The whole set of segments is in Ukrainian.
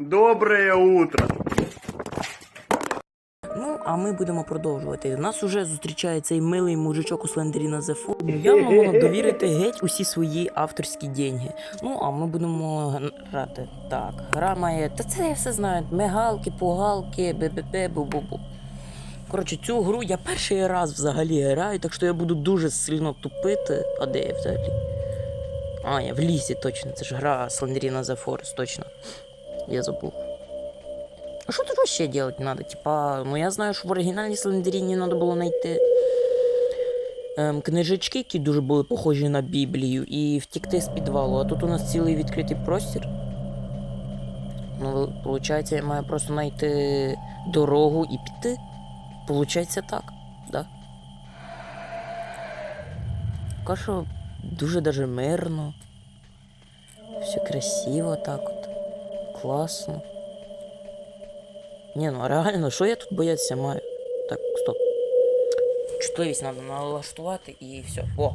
Доброе утро. Ну, а ми будемо продовжувати. Нас уже зустрічає цей милий мужичок у Слендеріна Зефу. Явно можна довірити геть усі свої авторські деньги. Ну, а ми будемо грати. Так, гра має. Та це я все знаю. Мигалки, пугалки, бе-бе-бе, бу-бу-бу. Коротше, цю гру я перший раз взагалі граю, так що я буду дуже сильно тупити. А де я взагалі? А, я в лісі, точно. Це ж гра Слендеріна The Forest, точно. Я забув. А что тут вообще делать надо? Типа, ну я знаю, що в оригінальній Слендеріні треба було знайти ем, книжечки, які дуже були похожі на Біблію, і втікти з підвалу. А тут у нас цілий відкритий простір. Ну, виходить, я маю просто знайти дорогу і піти. Получається так, да? Що дуже даже мирно. Все красиво так. Класно. Ні, ну реально, що я тут боятися маю? Так, стоп. Чутливість треба налаштувати і все. О!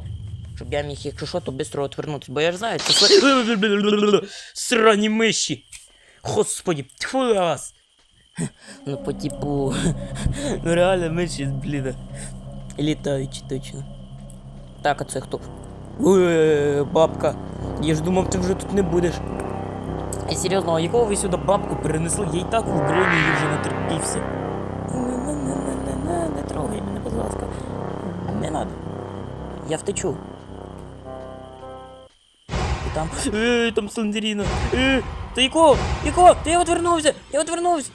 Щоб я міг, якщо що, то швидко отвернутися. Бо я ж знаю, це срані миші. Господі, тьфу на вас. Ну, по типу. Ну реально миші, блін. Літаючі точно. Так, а це хто? Ой, бабка. Я ж думав, ти вже тут не будеш. І серйозно, а якого ви сюди бабку перенесли? Я і так в броні її вже натерпівся. Не-не-не-не-не, трогай мене, будь ласка. Не надо. Я втечу. І там. Ей, там Слендеріна. Ей, та якого? Якого? Та я отвернувся! Я отвернувся!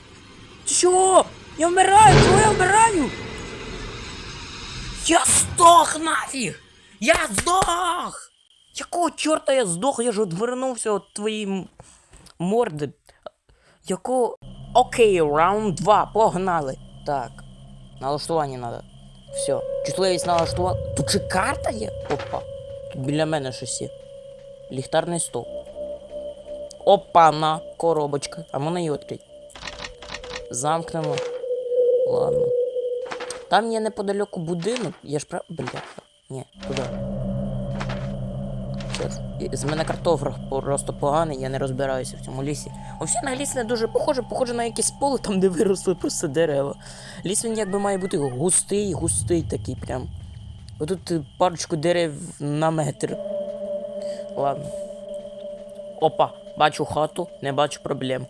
Що? Я вмираю! Чого я вмираю? Я здох нафіг! Я здох! Якого чорта я здох? Я ж відвернувся від твоєї м- морди. Якого. Окей, раунд 2, погнали. Так. Налаштування треба. Все. Чутливість налаштувала. Тут же карта є? Опа. Тут біля мене щось є. Ліхтарний стовп. Опа, на коробочка. А можна її відкрити? Замкнемо. Ладно. Там є неподалеку будинок. Я ж прав. Бляха. Ні, туди. З мене картограф просто поганий, я не розбираюся в цьому лісі. Взагалі на ліс не дуже похоже, похоже на якесь поле, там, де виросли просто дерева. Ліс він якби має бути густий, густий такий прям. Отут парочку дерев на метр. Ладно. Опа, бачу хату, не бачу проблем.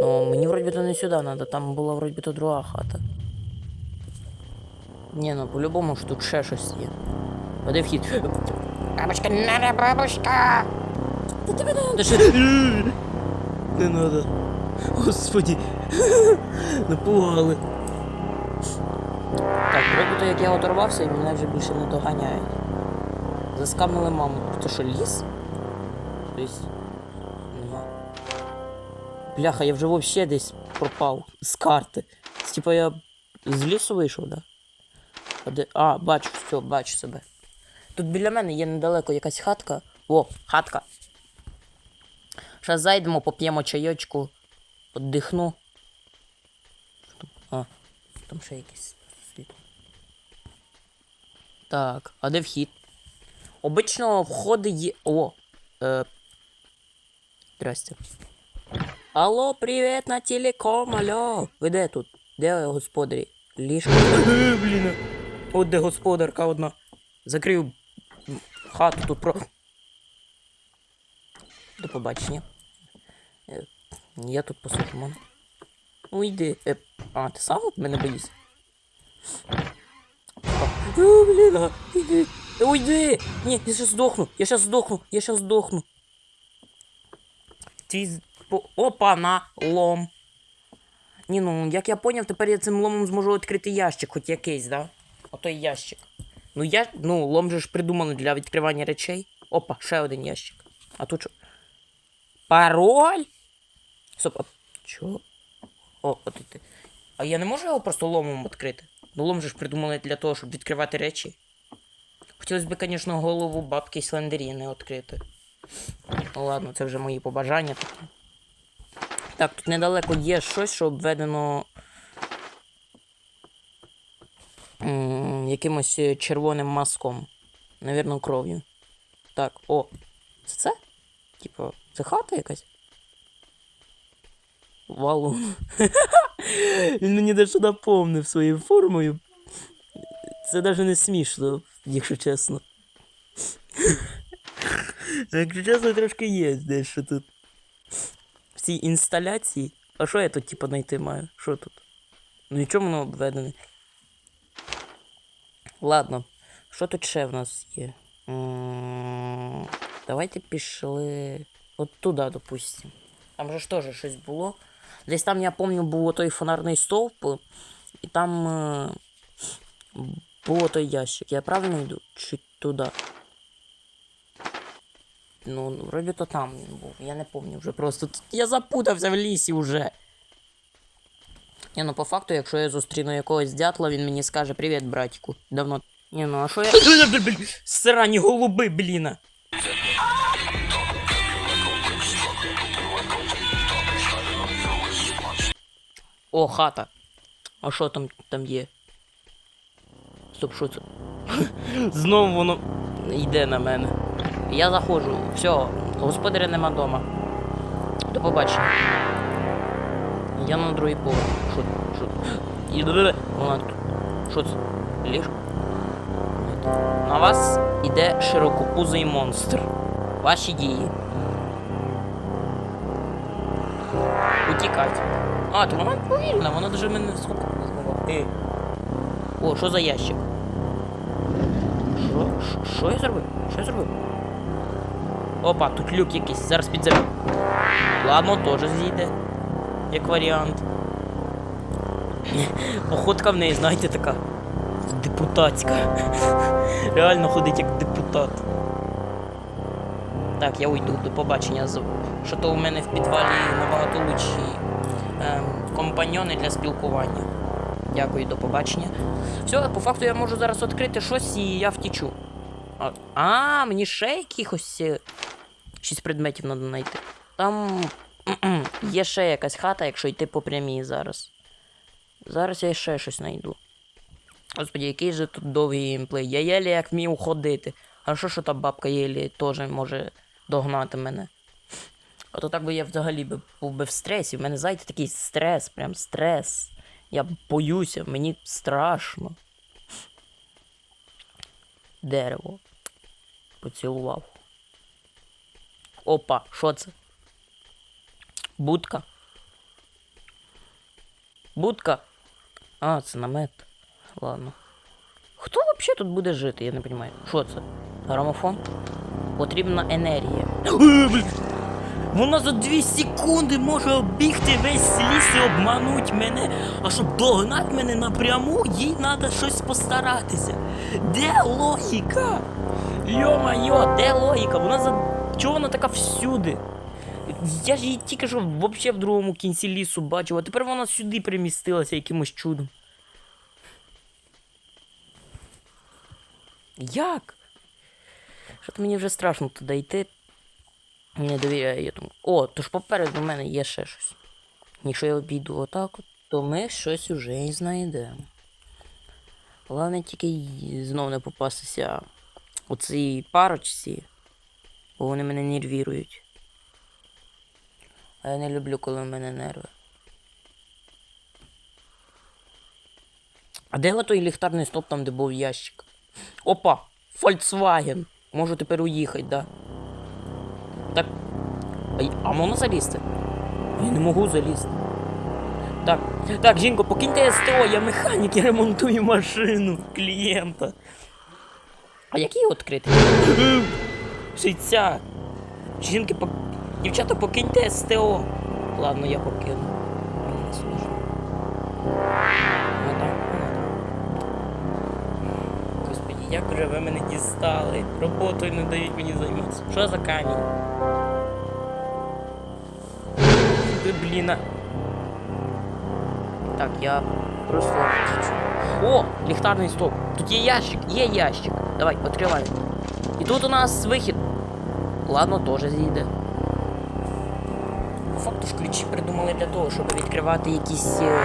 Ну, мені вроді то не сюди треба, там була вроді то друга хата. Ні, ну по-любому ж тут ще щось є. А вхід? Бабушка, не надо, бабушка! Та тебе не надо ще. Не надо. Господи. Напугали. Так, вроді то як я оторвався і мене вже більше не доганяють. Заскамили маму. Це що, ліс? Тобто. Нема. Бляха, я вже вообще десь пропав з карти. Типа я з лісу вийшов, да? А, де... а бачу, все, бачу себе. Тут біля мене є недалеко якась хатка. О, хатка. Зараз зайдемо, поп'ємо чайочку, поддихну. А, там ще якесь світло. Так, а де вхід? Обично входи є. О! Е... Здрасте. Алло, привіт на телеком, алло. Ви де тут? Де господарі? Ліжко. Е, Блін. От де господарка одна. Закрив хату тут про. До побачення. Е, Я тут посудимо. Ну йди. Е, а, ти сам мене боїшся? О, блін, а, іди. Е, Уйди! Ні, я щас здохну, я щас здохну, я щас здохну. Твій по- Опа, на лом. Ні, ну, як я поняв, тепер я цим ломом зможу відкрити ящик, хоч якийсь, да? Отой ящик. Ну, я. Ну, лом же ж придуманий для відкривання речей. Опа, ще один ящик. А тут що? Пароль? Стоп, а чого? О, от і ти. А я не можу його просто ломом відкрити? Ну, лом же ж придуманий для того, щоб відкривати речі. Хотілося б, звісно, голову бабки Слендеріни відкрити. Ну ладно, це вже мої побажання такі. Так, тут недалеко є щось, що обведено якимось е, червоним мазком. Навірно, кров'ю. Так, о. Це це? Типа, це хата якась? Валун. Він мені дещо напомнив своєю формою. Це навіть не смішно, якщо чесно. Якщо чесно, трошки є дещо тут. В цій інсталяції. А що я тут, типа, знайти маю? Що тут? Ну нічого воно обведене. Ладно, що тут ще в нас є? Давайте пішли. От туди, допустим. Там же ж теж щось було. Десь там, я пам'ятаю, був той фонарний стовп, і там е, був той ящик. Я правильно йду? Чи туди? Ну, вроді то там він був. Я не пам'ятаю вже просто. Я запутався в лісі вже. Ні, ну по факту, якщо я зустріну якогось дятла, він мені скаже Привіт, братику. Давно. Ні, ну а що я. Срані голуби, бліна. О, хата. А що там, там є? Стоп, що це? Знову воно йде на мене. Я заходжу. Все, господаря нема дома. До побачення. Я на другий поверх. І вона. Що це? Ліжко? На вас іде широкопузий монстр. Ваші дії. Утікать. А, то вона повільна, вона даже мене схопила. Ти. О, що за ящик? Що- Що я зробив? Що я зробив? Опа, тут люк якийсь, зараз підземлю. Ладно, теж зійде. Як варіант. Походка в неї, знаєте, така. Депутатська. Реально ходить як депутат. Так, я уйду, до побачення. Що то у мене в підвалі набагато лучші ем, компаньйони для спілкування. Дякую, до побачення. Все, по факту я можу зараз відкрити щось і я втічу. А, а мені ще якихось е, шість предметів треба знайти. Там є ще якась хата, якщо йти по прямій зараз. Зараз я ще щось знайду. Господи, який же тут довгий геймплей. Я єлі як вмів ходити. А що що та бабка єлі теж може догнати мене. А то так би я взагалі би був би в стресі. В мене, знаєте, такий стрес, прям стрес. Я боюся, мені страшно. Дерево. Поцілував. Опа, що це? Будка. Будка. А, це намет. Ладно. Хто взагалі тут буде жити, я не розумію. Що це? Грамофон? Потрібна енергія. Вона за дві секунди може обігти весь ліс і обмануть мене. А щоб догнати мене напряму, їй треба щось постаратися. Де логіка? Йо-майо, де логіка? Вона за. Чого вона така всюди? Я ж її тільки що взагалі в другому кінці лісу бачив, а тепер вона сюди примістилася якимось чудом. Як? Що то мені вже страшно туди йти. Не довіряю я тому. О, то ж попереду мене є ще щось. Якщо я обійду отак, то ми щось уже і знайдемо. Головне тільки знов не попастися у цій парочці, бо вони мене нервірують. А я не люблю, коли в мене нерви. А де той ліхтарний стоп там, де був ящик? Опа! Volkswagen! Можу тепер уїхати, да. Так. А, можна залізти? Я не можу залізти. Так, так, жінко, покиньте СТО, я механік, я ремонтую машину клієнта. А який відкрити? Шийця. Жінки, пок... дівчата, покиньте СТО. Ладно, я покину. Ну ну. Господи, як же ви мене дістали? Роботою не дають мені займатися. Що за камінь? Ти, блін. Так, я просто. О, ліхтарний стоп. Тут є ящик, є ящик. Давай, відкривай. І тут у нас вихід. Ладно, теж зійде. Факту ж ключі придумали для того, щоб відкривати якісь е,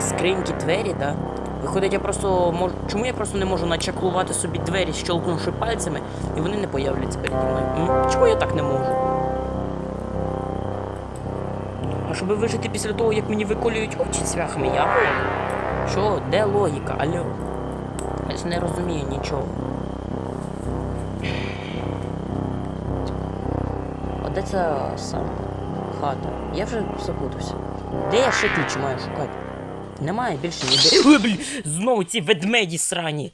скриньки, двері, да? Виходить, я просто можу. Чому я просто не можу начаклувати собі двері, щелкнувши пальцями, і вони не появляться переді мною? Чому я так не можу? А щоб вижити після того, як мені виколюють очі цвяхами, я. Що? Де логіка? Алло? Я ж не розумію нічого. А де ця сама хата? Я вже запутався. Де я ще ключі маю шукати? Немає більше ніде. Знову ці ведмеді срані.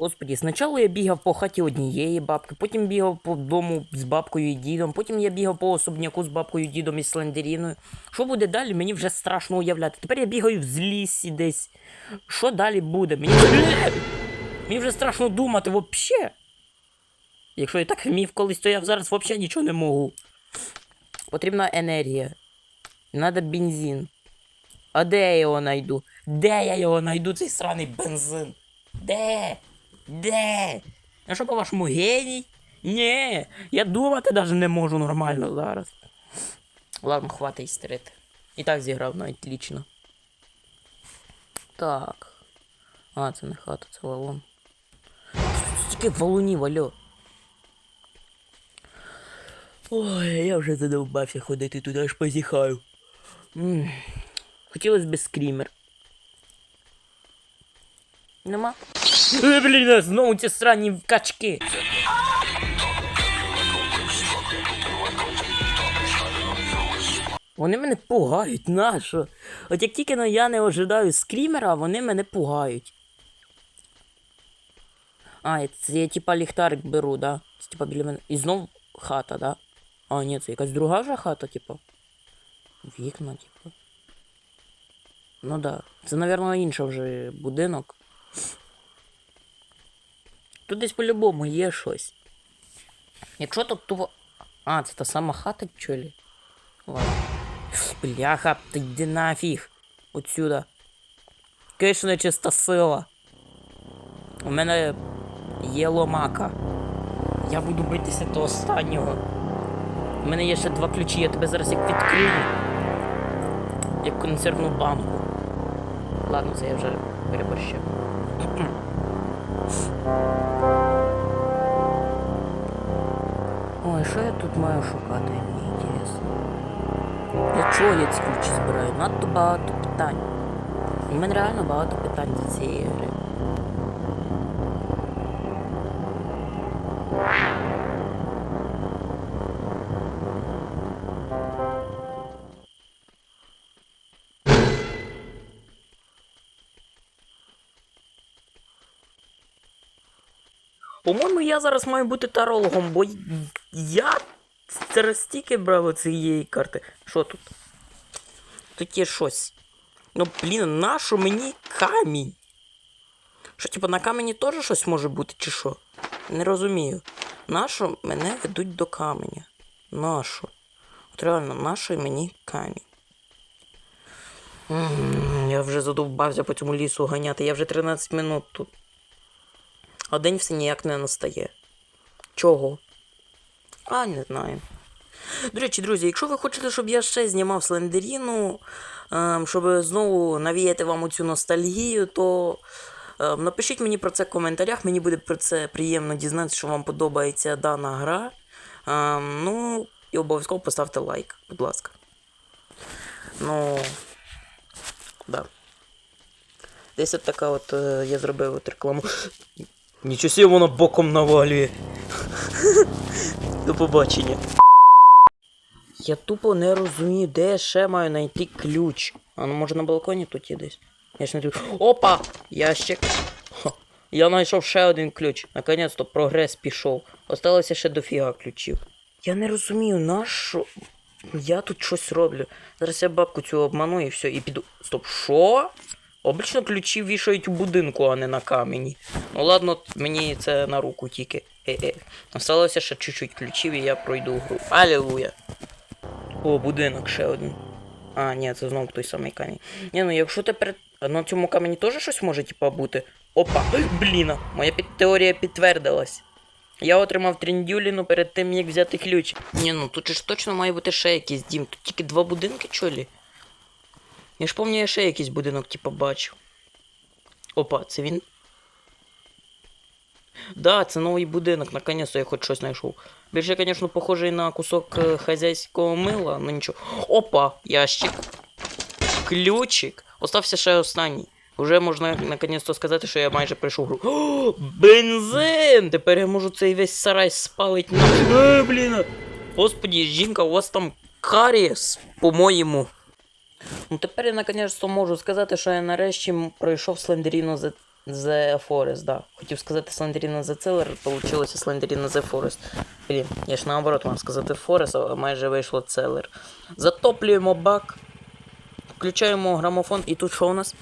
Господі, спочатку я бігав по хаті однієї бабки, потім бігав по дому з бабкою і дідом, потім я бігав по особняку з бабкою, дідом і слендеріною. Що буде далі, мені вже страшно уявляти. Тепер я бігаю в лісі десь. Що далі буде? Мені, мені вже страшно думати взагалі. Якщо я так вмів колись, то я зараз взагалі нічого не можу. Потрібна енергія. Надо бензин. А де я його знайду? Де я його знайду, цей сраний бензин? Де? Де? А що по-вашому геній? Ні, я думати навіть не можу нормально зараз. Ладно, хватить істерити. І так зіграв навіть лічно. Так. А, це не хата, це валун. Стільки валунів, алло. Ой, я вже задовбався ходити туди, аж позіхаю. Хотілося б скрімер. Нема? Е, блін, знову ці срані качки. Вони мене пугають, нащо? От як тільки я не ожидаю скрімера, вони мене пугають. А, це я типа ліхтарик беру, да? Це типа біля мене. І знов хата, да? А, ні, це якась друга вже хата, типа. Вікна, типа. Ну да. Це, напевно, інший вже будинок. Тут десь по-любому є щось. Якщо тут тупо. А, це та сама хата, чолі? Ладно. Бляха, ти йди нафіг. Отсюда. Кишне чиста сила. У мене є ломака. Я буду битися до останнього. У мене є ще два ключі, я тебе зараз як відкрию. Як консервну банку. Ладно, це я вже переборщив. Ой, що я тут маю шукати, мені інтересно. Для чого я ці ключі збираю? Надто багато питань. У мене реально багато питань до цієї По-моєму, я зараз маю бути тарологом, бо я зараз стільки брав цієї карти. Що тут? Тут є щось. Ну, блін, нащо мені камінь? Що, типу, на камені теж щось може бути, чи що? Не розумію. Нащо мене ведуть до каменя? Нащо? От реально, нащо мені камінь? Я вже задовбався по цьому лісу ганяти. Я вже 13 минут тут. А день все ніяк не настає. Чого? А, не знаю. До речі, друзі, якщо ви хочете, щоб я ще знімав Слендеріну, ем, щоб знову навіяти вам оцю ностальгію, то ем, напишіть мені про це в коментарях. Мені буде про це приємно дізнатися, що вам подобається дана гра. Ем, ну, і обов'язково поставте лайк, будь ласка. Ну. Да. Десь от така от е, я зробив от рекламу. Нічого сі воно боком навалює. До побачення. Я тупо не розумію, де я ще маю знайти ключ. А ну може на балконі тут є десь. Я ж не тут. Опа! Ящик. Хо. Я знайшов ще один ключ. Наконець-то прогрес пішов. Осталося ще дофіга ключів. Я не розумію, нащо я тут щось роблю. Зараз я бабку цю обману і все, і піду. Стоп, що? Обично ключі вішають у будинку, а не на камені. Ну ладно, мені це на руку тільки. Е-е. Осталося ще чуть-чуть ключів і я пройду гру. Алілуя. О, будинок ще один. А, ні, це знову той самий камінь. Ні, ну якщо тепер. На цьому камені теж щось може, типа, бути. Опа! Ой, Бліна, моя під... теорія підтвердилась. Я отримав трендюліну перед тим, як взяти ключ. Ні, ну тут ж точно має бути ще якийсь дім. Тут тільки два будинки, чолі. Я ж пам'ятаю, я ще якийсь будинок, типа, бачив. Опа, це він. Да, це новий будинок, наконец-то я хоч щось знайшов. Більше, звісно, похожий на кусок е, хазяйського мила, ну нічого. Опа, ящик. Ключик. Остався ще останній. Уже можна наконець-то сказати, що я майже прийшов гру. О, бензин! Тепер я можу цей весь сарай спалити. Е, блін! Господі, жінка, у вас там карієс, по-моєму. Ну тепер я наконець-то можу сказати, що я нарешті пройшов Слендеріно The, The Forest, да. Хотів сказати Слендеріно The Cellar, вийшло Слендеріно The Forest. Блін, я ж наоборот вам сказати Forest, а майже вийшло Cellar. Затоплюємо бак, включаємо грамофон, і тут що у нас?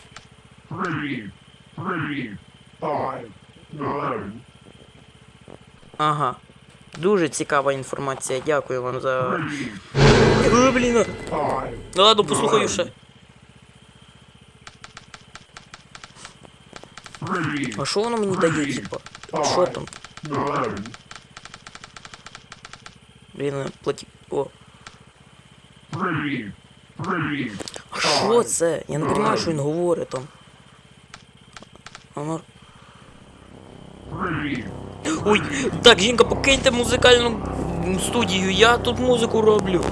Ага. Дуже цікава інформація, дякую вам за. О, блін! five, Ладно, послухаю ще. А що воно мені дає, типа? Що там? Блін, платі. О. А що це? Я не розумію, що він говорить там. Three, Ой, так, жінка, покиньте музикальну студію, я тут музику роблю.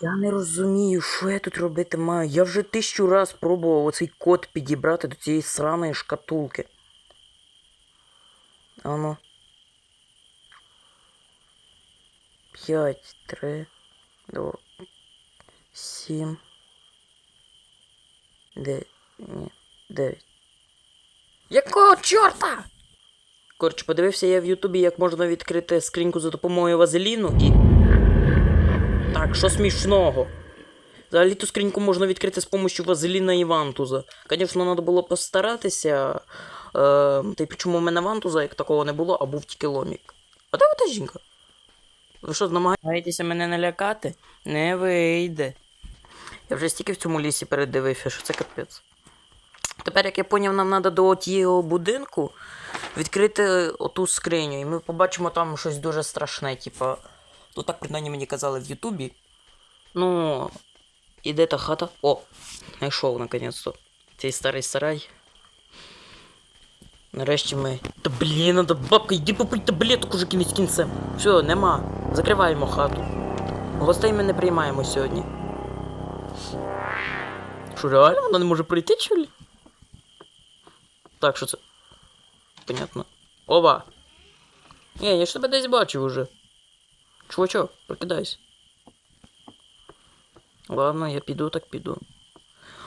Я не розумію, що я тут робити маю. Я вже тисячу раз пробував оцей код підібрати до цієї сраної шкатулки. Ану. П'ять, три, два, сім. Де. Ні, дев'ять. Якого чорта? Коротше, подивився я в Ютубі, як можна відкрити скриньку за допомогою вазеліну і. Так, що смішного? Взагалі ту скриньку можна відкрити з допомогою вазеліна і вантуза. Звісно, треба було постаратися. Е, та й причому в мене вантуза як такого не було, а був тільки ломік. А де ота жінка? Ви що, намагаєтеся мене налякати? Не вийде. Я вже стільки в цьому лісі передивився, що це капець. Тепер, як я поняв, нам треба до тієї будинку відкрити оту скриню, і ми побачимо там щось дуже страшне, типа. Ну так принаймні мені казали в Ютубі. Ну. І де та хата? О! Знайшов наконець-то. Цей старий сарай. Нарешті ми. Та блін, надо бабка, йди попий таблеток уже кінець кінцем. Все, нема. Закриваємо хату. Гостей ми не приймаємо сьогодні. Що реально вона не може прийти, чи? Так, що це? Понятно. Ова! Ні, я ж тебе десь бачив уже. Чувачок, прокидайся. Ладно, я піду, так піду.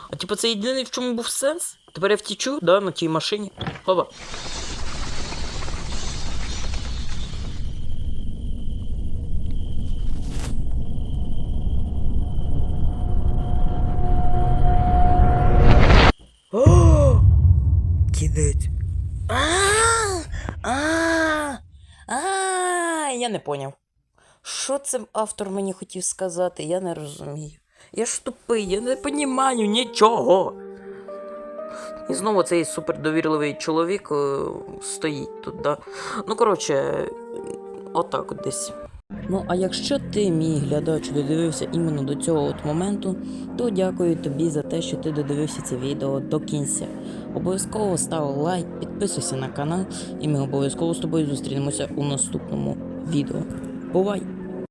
А типа це єдиний в чому був сенс? Тепер я втічу, да, на тій машині. Оба. О! Кінець. А, а, а, я не поняв. Що це автор мені хотів сказати, я не розумію. Я ж тупий, я не понімаю нічого. І знову цей супердовірливий чоловік е, стоїть тут, да. Ну, коротше, отак от десь. Ну, а якщо ти, мій глядач, додивився іменно до цього от моменту, то дякую тобі за те, що ти додивився це відео до кінця. Обов'язково став лайк, підписуйся на канал, і ми обов'язково з тобою зустрінемося у наступному відео. Бувай!